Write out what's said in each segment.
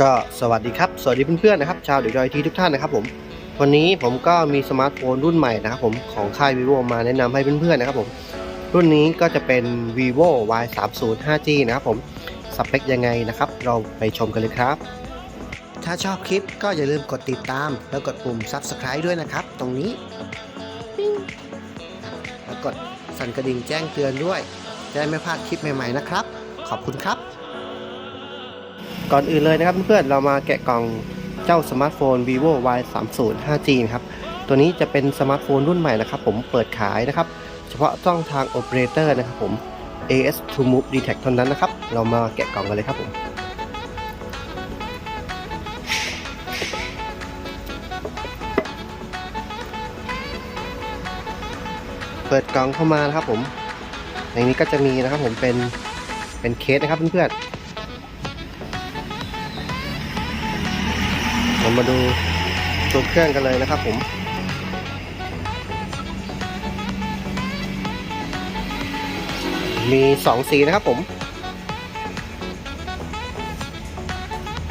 ก็สวัสดีครับ สวัสดีเพื่อนๆนะครับ ชาวเด็กดอยทีทุกท่านนะครับผม วันนี้ผมก็มีสมาร์ทโฟนรุ่นใหม่นะครับผมของค่าย vivo มาแนะนำให้เพื่อนๆนะครับผม รุ่นนี้ก็จะเป็น vivo y 3 0 5g นะครับผม สเปคยังไงนะครับ เราไปชมกันเลยครับ ถ้าชอบคลิปก็อย่าลืมกดติดตาม แล้วกดปุ่ม subscribe ด้วยนะครับ ตรงนี้แล้วกดสั่นกระดิ่งแจ้งเตือนด้วยจะได้ไม่พลาดคลิปใหม่ๆนะครับ ขอบคุณครับ ก่อนอื่นเลยนะครับเพื่อนๆเรามาแกะกล่องเจ้าสมาร์ทโฟน vivo y 3 0 5g นะครับ ตัวนี้จะเป็นสมาร์ทโฟนรุ่นใหม่นะครับผมเปิดขายนะครับ เฉพาะช่องทางโอเปอเรเตอร์นะครับผม AS to Move d t a c เท่านั้นนะครับ เรามาแกะกล่องกันเลยครับผมเปิดกล่องเข้ามานะครับผม ในนี้ก็จะมีนะครับผมเป็นเป็นเคสนะครับเพื่อนๆ เรามาดูตัวเครื่องกันเลยนะครับผมมีสองสีนะครับผม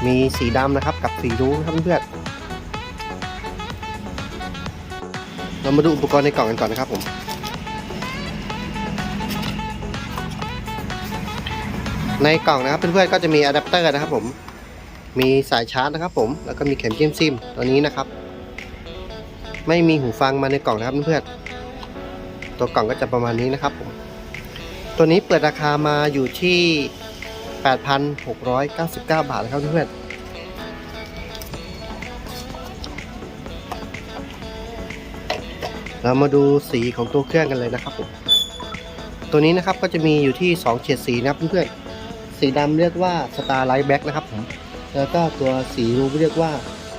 มีสีดำนะครับกับสีรุ้งครับเพื่อนๆเรามาดูอุปกรณ์ในกล่องกันก่อนนะครับผม ในกล่องนะครับเพื่อนๆก็จะมีอะแดปเตอร์นะครับผม มีสายชาร์จนะครับผม แล้วก็มีเข็มจิ้มซิมตัวนี้นะครับ ไม่มีหูฟังมาในกล่องนะครับเพื่อนๆตัวกล่องก็จะประมาณนี้นะครับผม ตัวนี้เปิดราคามาอยู่ที่ 8,699 บาทนะครับเพื่อนๆเรามาดูสีของตัวเครื่องกันเลยนะครับผม ตัวนี้นะครับก็จะมีอยู่ที่ 2 เฉดสีนะครับเพื่อนๆ สีดำเรียกว่า Starlight Black นะครับผม แล้วก็ตัวสีรูปเรียกว่า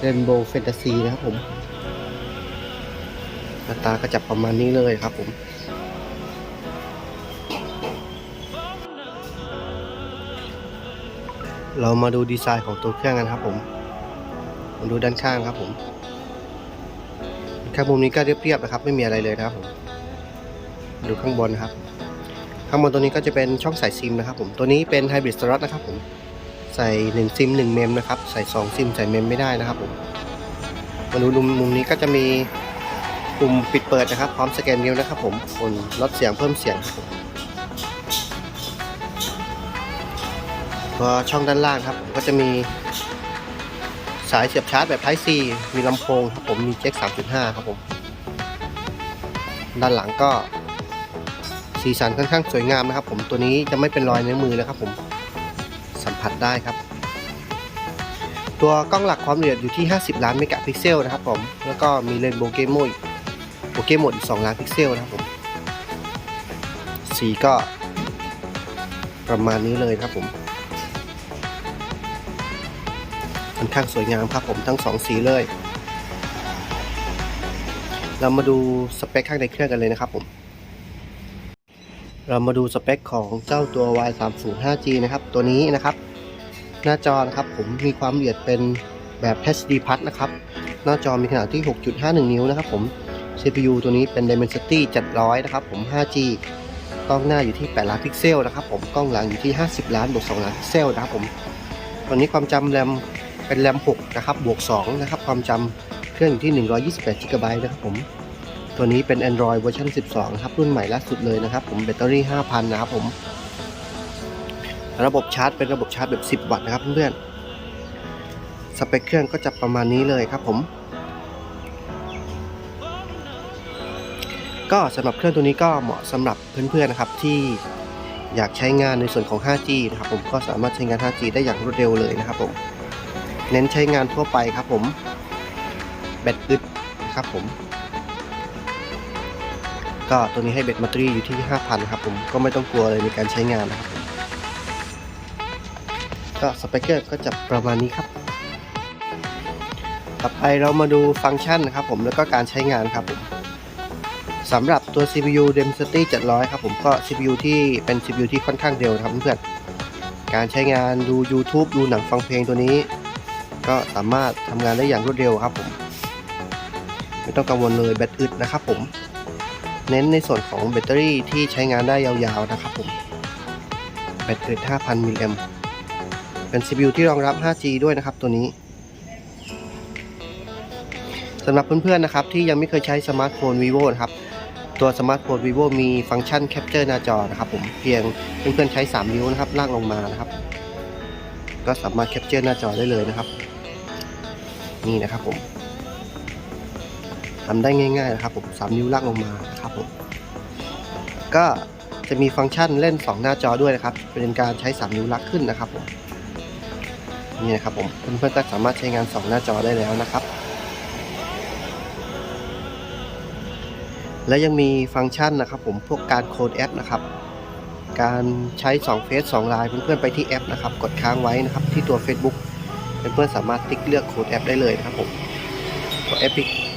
Rainbow Fantasy นะครับผมหน้าตาก็จะประมาณนี้เลยครับผมเรามาดูดีไซน์ของตัวเครื่องกันครับผม มาดูด้านข้างครับผมข้างมุมนี้ก็เรียบๆนะครับ ไม่มีอะไรเลยนะครับผม ดูข้างบนนะครับ ข้างบนตัวนี้ก็จะเป็นช่องใส่ซิมนะครับผม ตัวนี้เป็นไฮบริดสล็อตนะครับผม ใส่1ซิม1เมมนะครับ ใส่2ซิมใส่เมมไม่ได้นะครับผมมาดูมุมมุมนี้ก็จะมีปุ่มปิดเปิดนะครับ พร้อมสแกนนิ้วนะครับ ผมปุ่มลดเสียงเพิ่มเสียงครับผมตัวช่องด้านล่างครับ ก็จะมีสายเสียบชาร์จแบบ Type C มีลำโพงครับผมมีแจ็ค3.5 ครับผม ด้านหลังก็สีสันค่อนข้างสวยงามนะครับ ผมตัวนี้จะไม่เป็นรอยในวมือนะครับผม สัมผัสได้ครับ ตัวกล้องหลักความละเอียดอยู่ที่ 50 ล้านเมกะพิกเซลนะครับผม แล้วก็มีเลนส์โบเกโมอีกโบเกโมอีก 2 ล้านพิกเซลนะครับผมสีก็ประมาณนี้เลยครับผมค่อนข้างสวยงามครับผมทั้ง 2 สีเลย เรามาดูสเปคข้างในเครื่องกันเลยนะครับผม เรามาดูสเปคของเจ้าตัว Y 3 0 5G นะครับ ตัวนี้นะครับ หน้าจอนะครับผมมีความละเอียดเป็นแบบ HD Plus นะครับ หน้าจอมีขนาดที่ 6.51 นิ้วนะครับผม CPU ตัวนี้เป็น Dimensity 700 นะครับผม 5G กล้องหน้าอยู่ที่ 8 ล้านพิกเซลนะครับผม กล้องหลังอยู่ที่ 50 ล้านบวก 2 ล้านพิกเซลนะครับผมตัวนี้ความจำแรมเป็นแรม 6 นะครับ บวก 2 นะครับ ความจำเครื่องอยู่ที่ 128 GB นะครับผม ตัวนี้เป็น Android เวอร์ชัน12 ครับ รุ่นใหม่ล่าสุดเลยนะครับ ผมแบตเตอรี่ 5,000 นะครับผม ระบบชาร์จเป็นระบบชาร์จแบบ 10 วัตต์นะครับเพื่อนๆสเปคเครื่องก็จะประมาณนี้เลยครับผม ก็สำหรับเครื่องตัวนี้ก็เหมาะสำหรับเพื่อนๆนะครับที่อยากใช้งานในส่วนของ 5G นะครับผมก็สามารถใช้งาน 5G ได้อย่างรวดเร็วเลยนะครับผมเน้นใช้งานทั่วไปครับผม แบตอึดนะครับผม ก็ตัวนี้ให้แบตแบตเตรีอยู่ที่ 5,000ครับผมก็ไม่ต้องกลัวเลยในการใช้งานนะครับผมก็สเปคเกอร์ก็จะประมาณนี้ครับ ต่อไปเรามาดูฟังก์ชันนะครับผมแล้วก็การใช้งานครับผมสำหรับตัว CPU Dimensity 700 ครับผมก็ CPU ที่เป็น CPU ที่ค่อนข้างเร็วนะครับเพื่อนการใช้งานดู YouTube ดูหนังฟังเพลงตัวนี้ ก็สามารถทำงานได้อย่างรวดเร็วครับผม ไม่ต้องกังวลเลยแบตอึดนะครับผม เน้นในส่วนของแบตเตอรี่ที่ใช้งานได้ยาวๆนะครับผมแบตเตอรี่5,000มิลลิแอมเป็น CPU ที่รองรับ 5G ด้วยนะครับตัวนี้สำหรับเพื่อนๆนะครับที่ยังไม่เคยใช้สมาร์ทโฟน vivo นะครับตัวสมาร์ทโฟน vivo มีฟังก์ชันแคปเจอร์หน้าจอนะครับผมเพียงเพื่อนๆใช้ 3 นิ้วนะครับลากลงมานะครับ ก็สามารถแคปเจอร์หน้าจอได้เลยนะครับ นี่นะครับผม ทำได้ง่ายๆนะครับผม3นิ้วลากลงมาครับผมก็จะมีฟังก์ชันเล่น 2 หน้าจอด้วยนะครับ เป็นการใช้ 3 นิ้วลากขึ้นนะครับผมนี่นะครับผมเพื่อนๆก็สามารถใช้งาน 2 หน้าจอได้แล้วนะครับ และยังมีฟังก์ชันนะครับ ผมพวกการโค้ดแอปนะครับ การใช้2เฟซ2ไลน์เพื่อนๆไปที่แอปนะครับ กดค้างไว้นะครับ ที่ตัว Facebook เพื่อนๆสามารถติ๊กเลือกโค้ดแอปได้เลยนะครับผมตัวแอป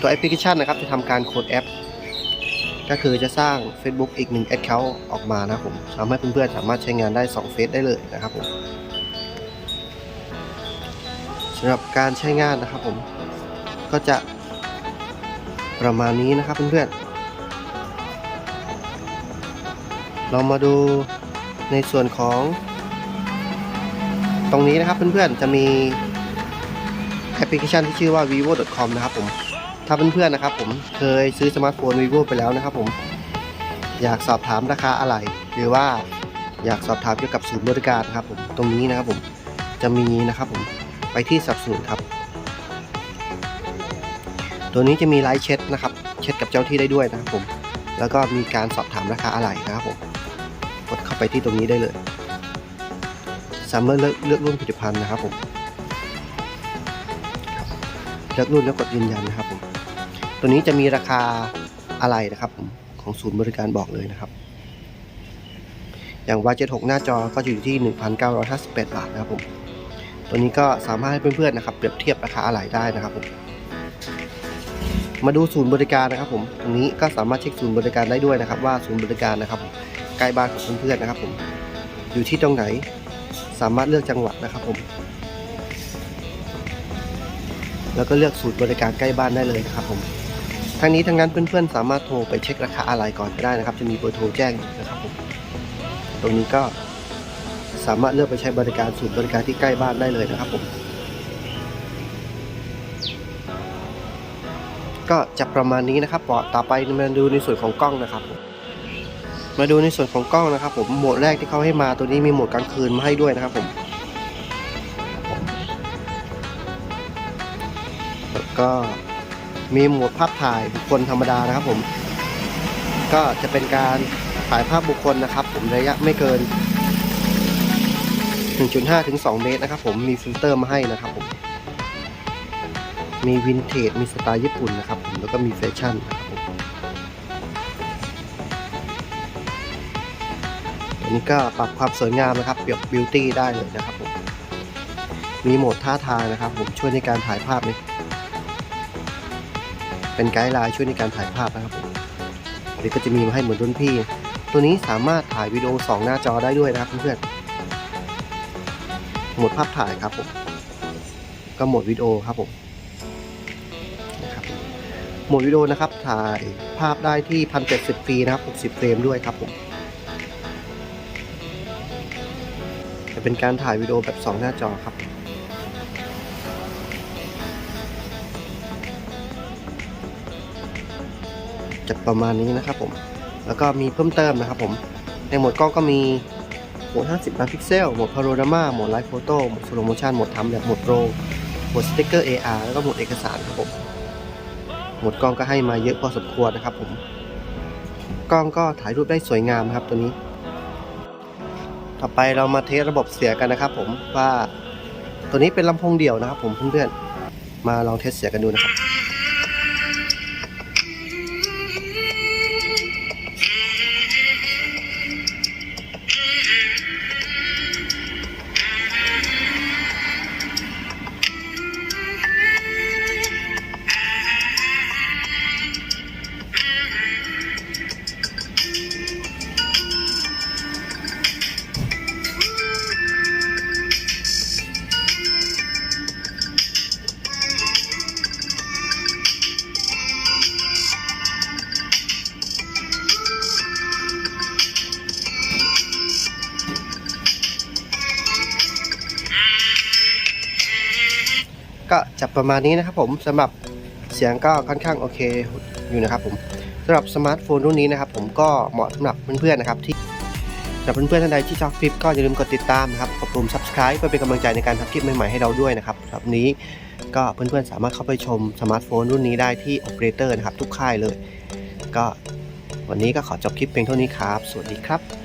ตัวแอปพลิเคชันนะครับ จะทำการโค้ดแอป ก็คือจะสร้าง Facebook อีกหนึ่ง Account ออกมานะครับผมทำให้เพื่อนๆสามารถใช้งานได้2เฟซได้เลยนะครับผมสำหรับการใช้งานนะครับผมก็จะประมาณนี้นะครับเพื่อนๆ เรามาดูในส่วนของ ตรงนี้นะครับเพื่อนๆ จะมีแอปพลิเคชันที่ชื่อว่า vivo.com นะครับผม ถ้าเพื่อนๆนะครับผมเคยซื้อสมาร์ทโฟน vivo ไปแล้วนะครับผมอยากสอบถามราคาอะไร หรือว่าอยากสอบถามเกี่ยวกับศูนย์บริการครับผมตรงนี้นะครับผมจะมีนะครับผมไปที่สับสนุนครับ ตัวนี้จะมีไลฟ์เช็ดนะครับ เช็ดกับเจ้าที่ได้ด้วยนะครับผมแล้วก็มีการสอบถามราคาอะไรนะครับผมกดเข้าไปที่ตรงนี้ได้เลยสามารถเลือกเลือกรุ่นผลิตภัณฑ์นะครับผมเลือกรุ่นแล้วกดยืนยันนะครับผม ตัวนี้จะมีราคาอะไรนะครับผมของศูนย์บริการบอกเลยนะครับ อย่าง Y76 หน้าจอก็จะอยู่ที่ 1,958 บาทนะครับผมตัวนี้ก็สามารถให้เพื่อนๆนะครับเปรียบเทียบราคาอะไรได้นะครับผมมาดูศูนย์บริการนะครับผมตรงนี้ก็สามารถเช็คศูนย์บริการได้ด้วยนะครับ ว่าศูนย์บริการนะครับใกล้บ้านของเพื่อนๆนะครับผมอยู่ที่ตรงไหนสามารถเลือกจังหวัดนะครับผม แล้วก็เลือกศูนย์บริการใกล้บ้านได้เลยนะครับผม ทั้งนี้ทั้งนั้นเพื่อนๆ สามารถโทรไปเช็คราคาอะไรก่อนก็ได้นะครับ จะมีเบอร์โทรแจ้งนะครับผมตรงนี้ก็สามารถเลือกไปใช้บริการศูนย์บริการที่ใกล้บ้านได้เลยนะครับผม ก็จะประมาณนี้นะครับต่อไปมาดูในส่วนของกล้องนะครับผมมาดูในส่วนของกล้องนะครับ ผมโหมดแรกที่เขาให้มาตัวนี้มีโหมดกลางคืนมาให้ด้วยนะครับผมแล้วก็ มีโหมดภาพถ่ายบุคคลธรรมดานะครับ ผม ก็จะเป็นการถ่ายภาพบุคคลนะครับ ผมระยะไม่เกิน 1.5 ถึง 2 เมตรนะครับ ผมมีฟิลเตอร์มาให้นะครับผมมีวินเทจมีสไตล์ญี่ปุ่นนะครับ ผมแล้วก็มีแฟชั่นนะครับผมอันนี้ก็ปรับความสวยงามนะครับเปรียบบิวตี้ได้เลยนะครับผมมีโหมดท่าทางนะครับ ผมช่วยในการถ่ายภาพนี่ เป็นไกด์ไลน์ช่วยในการถ่ายภาพนะครับผมอันนี้ก็จะมีมาให้เหมือนรุ่นพี่ ตัวนี้สามารถถ่ายวิดีโอ 2 หน้าจอได้ด้วยนะครับเพื่อนๆโหมดภาพถ่ายครับผมก็โหมดวิดีโอครับผมนะครับโหมดวิดีโอนะครับถ่ายภาพได้ที่ 1070ฟรีนะครับ 60 เฟรมด้วยครับผมจะเป็นการถ่ายวิดีโอแบบ 2 หน้าจอครับ จะประมาณนี้นะครับผม แล้วก็มีเพิ่มเติมนะครับผม ในโหมดกล้องก็มีโหมด 50ล้านพิกเซล โหมดพาโรนามาโหมดไลฟ์โฟโต้ โหมดสโลโมชันโหมดทำแบบโหมดโรโหมดสติ๊กเกอร์ AR แล้วก็โหมดเอกสารครับผม โหมดกล้องก็ให้มาเยอะพอสมควรนะครับผม กล้องก็ถ่ายรูปได้สวยงามครับตัวนี้ ต่อไปเรามาเทสระบบเสียงกันนะครับผมว่าตัวนี้เป็นลำโพงเดี่ยวนะครับผมเพื่อนๆ มาลองเทสเสียงกันดูนะครับ ก็จะประมาณนี้นะครับผมสำหรับเสียงก็ค่อนข้างโอเคอยู่นะครับผมสำหรับสมาร์ทโฟนรุ่นนี้นะครับผมก็เหมาะสำหรับเพื่อนๆนะครับที่สำหรับเพื่อนๆท่านใดที่ชอบคลิปก็อย่าลืมกดติดตามนะครับกดปุ่ม subscribe เพื่อเป็นกำลังใจในการทำคลิปใหม่ๆให้เราด้วยนะครับสำหรับนี้ก็เพื่อนๆสามารถเข้าไปชมสมาร์ทโฟนรุ่นนี้ได้ที่ Operator นะครับทุกค่ายเลย ก็วันนี้ก็ขอจบคลิปเพียงเท่านี้ครับ สวัสดีครับ